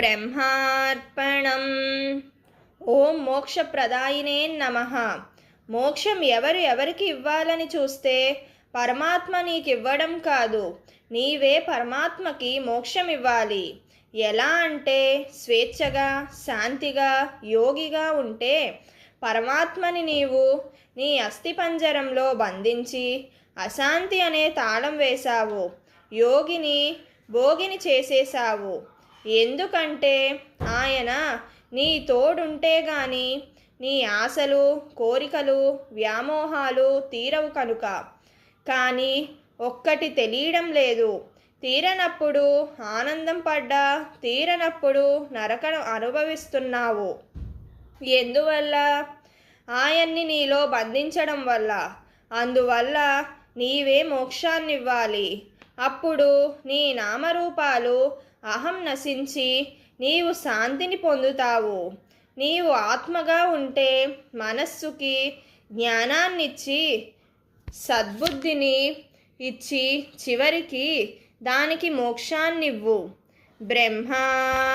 బ్రహ్మార్పణం. ఓం మోక్షప్రదాయినే నమ. మోక్షం ఎవరు ఎవరికి ఇవ్వాలని చూస్తే పరమాత్మ నీకివ్వడం కాదు. నీవే పరమాత్మకి మోక్షం ఇవ్వాలి ఎలా అంటే స్వేచ్ఛగా శాంతిగా యోగిగా ఉంటే పరమాత్మని నీవు నీ అస్థిపంజరంలో బంధించి అశాంతి అనే తాళం వేశావు. యోగిని భోగిని చేసేశావు. ఎందుకంటే ఆయన నీ తోడుంటే గాని నీ ఆశలు కోరికలు వ్యామోహాలు తీరవు కనుక. కానీ ఒక్కటి తెలియడం లేదు. తీరనప్పుడు ఆనందం పడ్డా తీరనప్పుడు నరకను అనుభవిస్తున్నావు. ఎందువల్ల? ఆయన్ని నీలో బంధించడం వల్ల. అందువల్ల నీవే మోక్షాన్నివ్వాలి. అప్పుడు నీ నామరూపాలు అహం నశించి నీవు శాంతిని పొందుతావు. నీవు ఆత్మగా ఉంటే మనస్సుకి జ్ఞానాన్నిచ్చి సద్బుద్ధిని ఇచ్చి చివరికి దానికి మోక్షాన్నివ్వు. బ్రహ్మార్పణం.